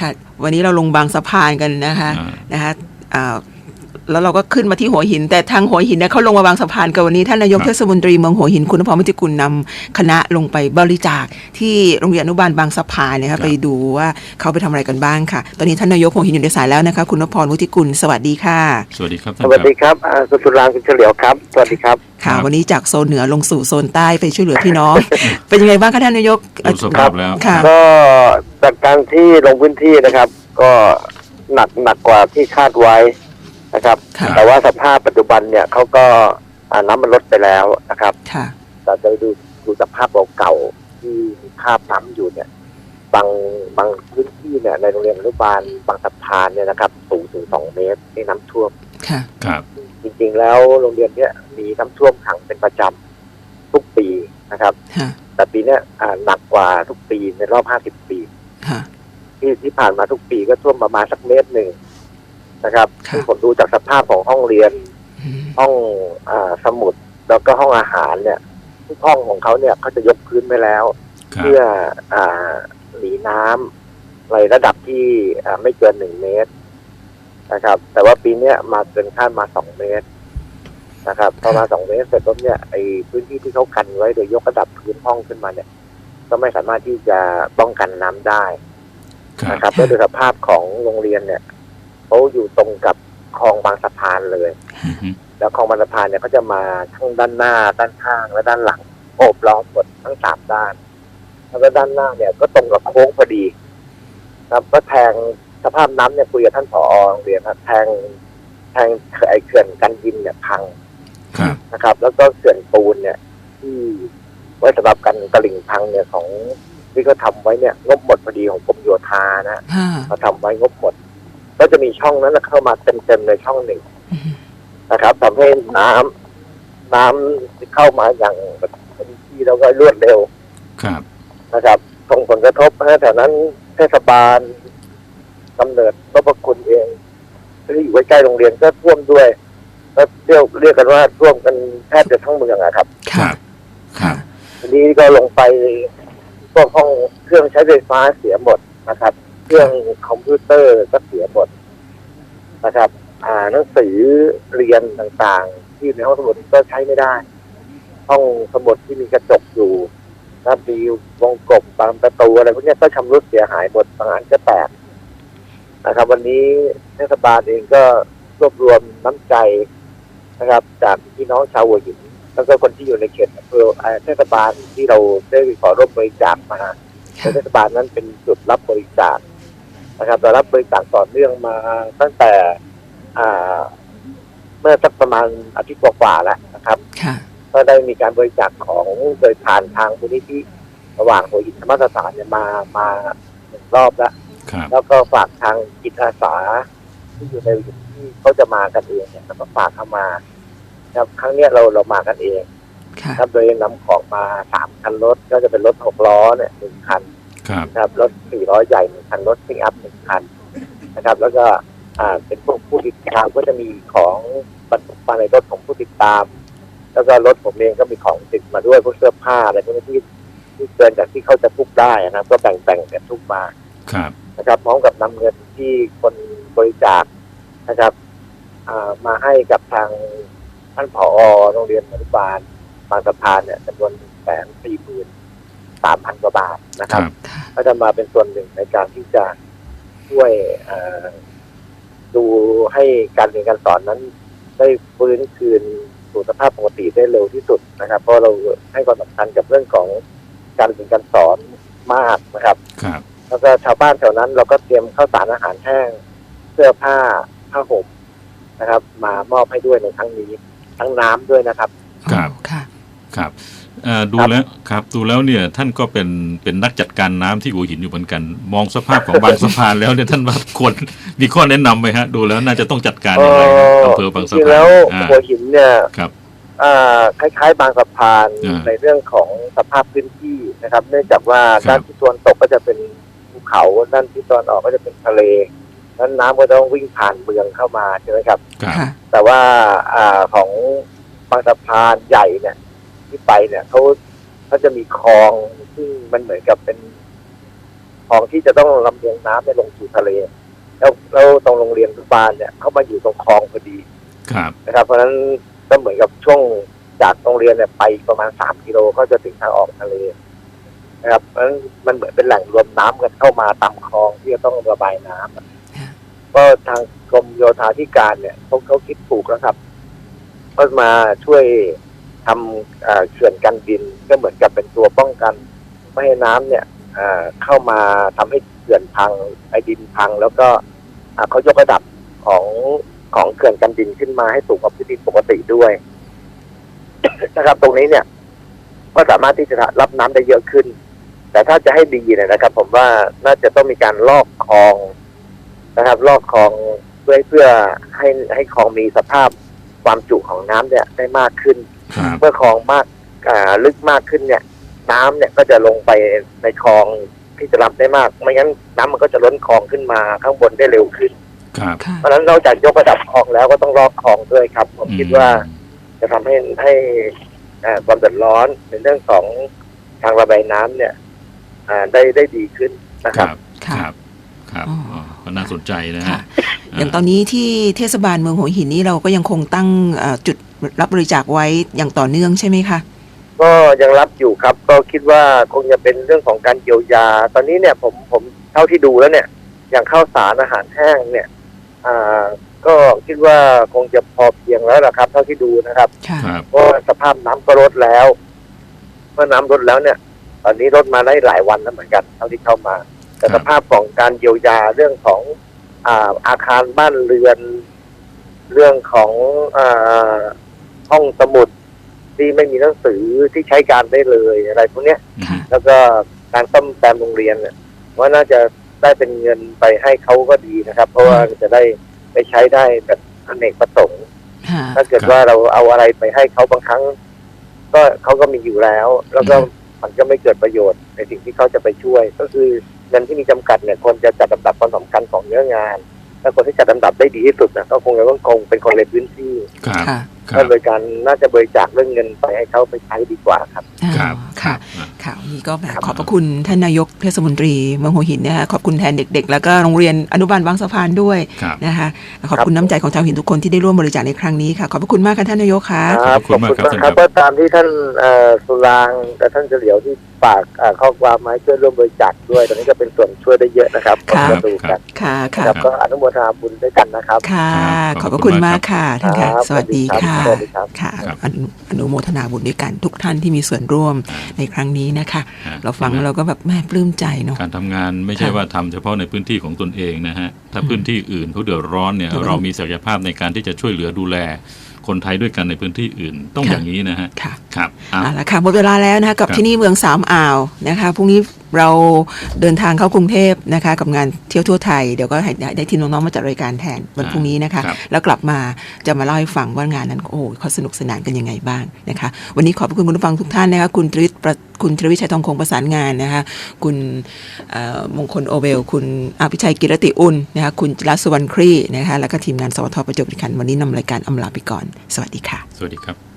ค่ะ วันนี้เราลงบางสะพานกันนะคะอ่านะคะอ่าแล้วเราก็ขึ้นมาที่หัวหิน แต่ทางหัวหินเนี่ยเขาลงมาบางสะพานกันวันนี้ท่านนายกครับเทศมนตรีเมืองหัวหินคุณพรมุติกุลนำคณะลงไปบริจาคที่โรงเรียนอนุบาลบางสะพานนะคะไปดูว่าเขาไปทำอะไรกันบ้างค่ะ ตอนนี้ท่านนายกหัวหินอยู่ในสายแล้วนะคะคุณนพรมุติกุลสวัสดีค่ะ สวัสดีครับสท่านวัสครับดีครับอ่าคุณสุรางค์คุณเฉลียวครับสวัสดีครับค่ะครับวันนี้จากโซนเหนือลงสู่โซนใต้ไปช่วยเหลือพี่น้องเป็นยังไงบ้างคะท่านนายกดูสภาพแล้วค่ะก็ จากการที่ลงพื้นที่นะครับ ก็หนักหนักกว่าที่คาดไว้นะครับค่ะแต่ว่าสภาพปัจจุบันเนี่ยเขาก็อ่าน้ำมันลดไปแล้วนะครับ ค่ะแต่จะดูดูสภาพเก่าๆที่มีคราบน้ำอยู่เนี่ย บางบางพื้นที่เนี่ยในโรงเรียนอนุบาลบางสะพานเนี่ยนะครับ สูงถึงสองเมตรที่น้ำท่วม ค่ะ ครับ จริงๆ แล้วโรงเรียนเนี้ยมีน้ำท่วมขังเป็นประจำทุกปีนะครับ ค่ะ แต่ปีเนี้ยอ่าหนักกว่าทุกปีในรอบ 50 ปี ค่ะที่ที่ผ่านมาทุกปีก็ท่วมประมาณสักเมตรหนึ่งนะครับค่ะที่ผมดูจากสภาพของห้องเรียนอืมห้องอาสมุดแล้วก็ห้องอาหารเนี่ยทุกห้องของเขาเนี่ยเขาจะยกพื้นไว้แล้วครับเพื่ออ่าหนีน้ำในระดับที่อ่าไม่เกินหนึ่งเมตรนะครับ แต่ว่าปีเนี้ยมาเกินคาดมาสองเมตรนะครับพอมาสองเมตรเสร็จปุ๊บเนี่ยไอ้พื้นที่ที่เขากันไว้โดยยกระดับพื้นห้องขึ้นมาเนี่ย ก็ไม่สามารถที่จะป้องกันน้ำได้ครับนะครับแล้วโดยสภาพของโรงเรียนเนี่ยเขาอยู่ตรงกับคลองบางสะพานเลยอือฮึแล้วคลองบางสะพานเนี่ยก็จะมาทั้งด้านหน้า ด้านข้างและด้านหลังโอบล้อมหมดทั้งสามด้านแล้วก็ด้านหน้าเนี่ย ก็ตรงกับโค้งพอดี ครับก็แทงสภาพน้ำเนี่ยคุยกับท่านผอโรงเรียนครับแทงแทงไอเขื่อนกันดินเนี่ยพังครับนะครับ แล้วก็เขื่อนปูนเนี่ย ที่ ไว้สำหรับกันตลิ่งพังเนี่ยของที่เขาทำไว้เนี่ยงบหมดพอดีของกรมโยธานะค่ะเขาทำไว้งบหมด ก็จะมีช่องนั้นนะเข้ามาเต็มๆในช่องหนึ่งอืมนะครับทำให้น้ำน้ำที่เข้ามาอย่างเต็มที่แล้วก็รวดเร็ว ครับนะครับส่งผลกระทบให้แต่นั้นเทศบาลกำเนิดพระประคุณเองที่อยู่ใกล้ๆโรงเรียนก็ท่วมด้วยก็เรียกเรียกกันว่าท่วมกันแทบจะทั้งเมืองอะครับ ครัค่ะบครับ ทีนี้ก็ลงไปพวกห้องเครื่องใช้ไฟฟ้าเสียหมดนะครับ เครื่องคอมพิวเตอร์ก็เสียหมดนะครับ อ่าหนังสือเรียนต่างๆ ที่ในห้องสมุดก็ใช้ไม่ได้ ห้องสมุดที่มีกระจกอยู่นะมีวงกลมบางประตูอะไรพวกนี้ก็ชำรุดเสียหายหมดบางอันก็แตกนะครับ วันนี้เทศบาลเองก็รวบรวมน้ำใจนะครับ จากพี่น้องชาวหัวหิน แล้วก็คนที่อยู่ในเขตอำเภอเอ่อเทศบาลที่เราได้ขอร่วมบริจาคมาค่ะเทศบาลนั้นเป็นจุดรับบริจาคนะครับเรารับบริจาคต่อเนื่องมาตั้งแต่อ่าเมื่อสักประมาณอาทิตย์กว่าๆแล้วนะครับค่ะก็ได้มีการบริจาคของโดยผ่านทางมูลนิธิระหว่างหัวหินธรรมสถานเนี่ยมามาหนึ่งรอบแล้วครับแล้วก็ฝากทางจิตอาสาที่อยู่ในหัวหินที่เขาจะมากันเองเนี่ยแล้วก็ฝากเข้ามา ครับครั้งเนี้ยเราเรามากันเองค่ะครับโดยนำของมาสามคันรถก็จะเป็นรถหกล้อเนี่ยหนึ่งคันครับนะครับรถสี่ล้อใหญ่หนึ่งคันรถซิ่งอัพหนึ่งคันนะครับ แล้วก็อ่าเป็นพวกผู้ติดตามก็จะมีของบรรทุกมาในรถของผู้ติดตาม แล้วก็รถผมเองก็มีของติดมาด้วยพวกเสื้อผ้าอะไรพวกนี้ที่ที่เกินจากที่เขาจะทุกได้นะครับ ก็แบ่งแบ่งกันทุกมาครับนะครับพร้อมกับนำเงินที่คนบริจาคนะครับอ่ามาให้กับทาง ท่านผอโรงเรียนอนุบาลบางสะพานเนี่ยจำนวนแสนสี่หมื่นสามพันกว่าบาทนะคครับรับค่ะก็จะมาเป็นส่วนหนึ่งในการที่จะช่วยเอ่อดูให้การเรียนการสอนนั้น ได้ฟื้นคืนสู่สภาพปกติได้เร็วที่สุดนะครับ เพราะเราให้ความสำคัญกับเรื่องของการเรียนการสอนมากนะครับครับแล้วก็ชาวบ้านแถวนั้นเราก็เตรียมข้าวสารอาหารแห้ง เสื้อผ้าผ้าห่มนะครับ มามอบให้ด้วยในครั้งนี้ ทั้งน้ำด้วยนะครับ ครับค่ะครับเอ่อดูครับแล้วครับดูแล้วเนี่ยท่านก็เป็นเป็นนักจัดการน้ำที่หัวหินอยู่เหมือนกัน มองสภาพของบางสะพานแล้วเนี่ยท่านว่าควรมีข้อแนะนำไหมฮะ ดูแล้วน่าจะต้องจัดการยังไงครับอำเภอบางจสะริงๆพาแล้นวอ่าหัวหินเนี่ยครับอ่าคล้ายๆ บางสะพานอ่าในเรื่องของสภาพพื้นที่นะครับ เนื่องจากว่าครับด้านที่ตะวันตกก็จะเป็นภูเขาด้านที่ตะวันออกก็จะเป็นทะเล นั้นน้ำก็ต้องวิ่งผ่านเมืองเข้ามาใช่ไหมครับครับค่ะแต่ว่าอ่าของบางสะพานใหญ่เนี่ย ที่ไปเนี่ยเขาเขาจะมีคลองซึ่งมันเหมือนกับเป็นคลองที่จะต้องลำเลียงน้ำเนี่ยลงสู่ทะเล แล้วแล้วตรงโรงเรียนอนุบาลเนี่ยเขามาอยู่ตรงคลองพอดีครับนะครับ เพราะฉะนั้นก็เหมือนกับช่วงจากโรงเรียนเนี่ยไปประมาณสามกิโลก็จะถึงทางออกทะเลนะครับเพราะฉะนั้นมันเหมือนเป็นแหล่งรวมน้ำกันเข้ามาตามคลองที่จะต้องระบายน้ำอะ ก็ทางกรมโยธาธิการเนี่ยเขาเขาคิดถูกแล้วครับก็มาช่วยทำเขื่อนกันดินก็เหมือนกับเป็นตัวป้องกัน ไม่ให้น้ำเนี่ยเข้ามาทำให้เขื่อนพังไอ้ดินพัง แล้วก็เขายกระดับของของเขื่อนกันดินขึ้นมาให้สูงกว่าพื้นดินปกติด้วยนะครับ ตรงนี้เนี่ย ก็สามารถที่จะรับน้ำได้เยอะขึ้น แต่ถ้าจะให้ดีเนี่ยนะครับ ผมว่าน่าจะต้องมีการลอกคลอง นะครับลอกคลองเพื่อเพื่อให้ให้คลองมีสภาพความจุของน้ำเนี่ยได้มากขึ้น ครับเมื่อคลองมากอ่าลึกมากขึ้นเนี่ย น้ำเนี่ยก็จะลงไปในคลองที่จะรับได้มาก ไม่งั้นน้ำมันก็จะล้นคลองขึ้นมาข้างบนได้เร็วขึ้น ครับค่ะ เพราะฉะนั้นนอกจากยกระดับคลองแล้วก็ต้องลอกคลองด้วยครับ ผมคิดว่าจะทำให้ให้อ่าความเดือดร้อนในเรื่องของทางระบายน้ำเนี่ยอ่าได้ได้ดีขึ้นนะคครับรับคค่ะ รับ ครับ อ๋ออ๋อ ก็น่าสนใจนะค่ะฮะอย่างตอนนี้ที่เทศบาลเมืองหัวหินนี่เราก็ยังคงตั้งเอ่อจุดรับบริจาคไว้อย่างต่อเนื่องใช่ไหมคะ ก็ยังรับอยู่ครับ ก็คิดว่าคงจะเป็นเรื่องของการเยียวยา ตอนนี้เนี่ยผมผมเท่าที่ดูแล้วเนี่ย อย่างข้าวสารอาหารแห้งเนี่ย อ่า ก็คิดว่าคงจะพอเพียงแล้วล่ะครับ เท่าที่ดูนะครับ ค่ะ ครับเพราะว่าสภาพน้ำก็ลดแล้ว เมื่อน้ำลดแล้วเนี่ย ตอนนี้ลดมาได้หลายวันแล้วเหมือนกัน เท่าที่เข้ามา แต่ครัสบภาพของการเยียวยาเรื่องของอ่าอาคารบ้านเรือน เรื่องของอ่าห้องสมุดที่ไม่มีหนังสือที่ใช้การได้เลยอะไรพวกเนี้ยค่ะแล้วก็การซ่อมแซมโรงเรียนเนี่ยว่าน่าจะได้เป็นเงินไปให้เขาก็ดีนะครับ เพราะว่าจะได้ไปใช้ได้แบบอเนกประสงค์ค่ะถ้าเกิดว่าเราเอาอะไรไปให้เขาบางครั้ง ก็เขาก็มีอยู่แล้ว แล้วก็มันก็ไม่เกิดประโยชน์ในสิ่งที่เขาจะไปช่วย ก็คือ เงินที่มีจำกัดเนี่ยควรจะจัดลำดับความสำคัญของเนื้องาน และคนที่จัดลำดับได้ดีที่สุดนะก็คงจะต้องคงเป็นคนในพื้นที่ครับค่ะครัก็บโดยการน่าจะบริจาคเรื่องเงินไปให้เขาไปใช้ดีกว่าครับครับอ๋อค่ะอ่าค่ะวันนี้ก็แบบขอบพระคุณท่านนายกเทศมนตรีเมืองหัวหินนะคะขอบคุณแทนเด็ก ๆ แล้วก็โรงเรียนอนุบาลบางสะพานด้วยครับนะคะและขอบคุณน้ำใจของชาวหินทุกคนที่ได้ร่วมบริจาคในครั้งนี้ค่ะขอบพระคุณมากค่ะท่านนายกค่ะครับขอบคุณมากครับขอบคุณมากครับก็ตามที่ท่านเอ่อสุรางค์และท่านเฉลียวที่ฝากเอ่อข้อความมาให้ช่วยร่วมบริจาคด้วยตอนนี้ก็เป็นส่วนช่วยได้เยอะนะครับครับก็ดูกันค่ะนะค่ะครับก็อนุโมทนาบุญด้วยกันนะครับค่ะครับขอบพระคุณมากค่ะท่านค่ะครับสวัสดีค่ะสวัสดีครับค่ะครับอนุอนุโมทนาบุญด้วยกันทุกท่านที่มีส่วนร่วมอ่าในครั้งนี้นะคะอ่เราฟังแล้วเราก็แบบแม่ปลื้มใจเนาะการทำงานไม่ใช่ค่ะว่าทำเฉพาะในพื้นที่ของตนเองนะฮะถ้าพื้นที่อื่นเขาเดือดร้อนเนี่ยเดือดร้อนเรามีศักยภาพในการที่จะช่วยเหลือดูแลคนไทยด้วยกันในพื้นที่อื่นต้องค่ะอย่างนี้นะฮะ ค่ะ ครับอะเอาละค่ะหมดเวลาแล้วนะคะกับครับที่นี่เมืองสามอ่าวนะคะพรุ่งนี้ เราเดินทางเข้ากรุงเทพนะคะกับงานเที่ยวทั่วไทย เดี๋ยวก็ให้ได้ได้ทีมน้องๆมาจัดรายการแทนวันพรุ่งนี้นะคะ ครับ แล้วกลับมาจะมาเล่าให้ฟังว่างานนั้นโอ้โหเขาสนุกสนานกันยังไงบ้างนะคะ วันนี้ขอบพระคุณคุณผู้ฟังทุกท่านนะคะคุณตริศประคุณตรวิชัยทองคงประสานงานนะคะคุณเอ่อมงคลโอเวล คุณอภิชัยกิรติอุ่นนะคะคุณจิรัสสุวรรณครีนะคะแล้วก็ทีมงานสวทประจวบคีรีขันธ์วันนี้นำรายการอำลาไปก่อน สวัสดีค่ะ สวัสดีครับ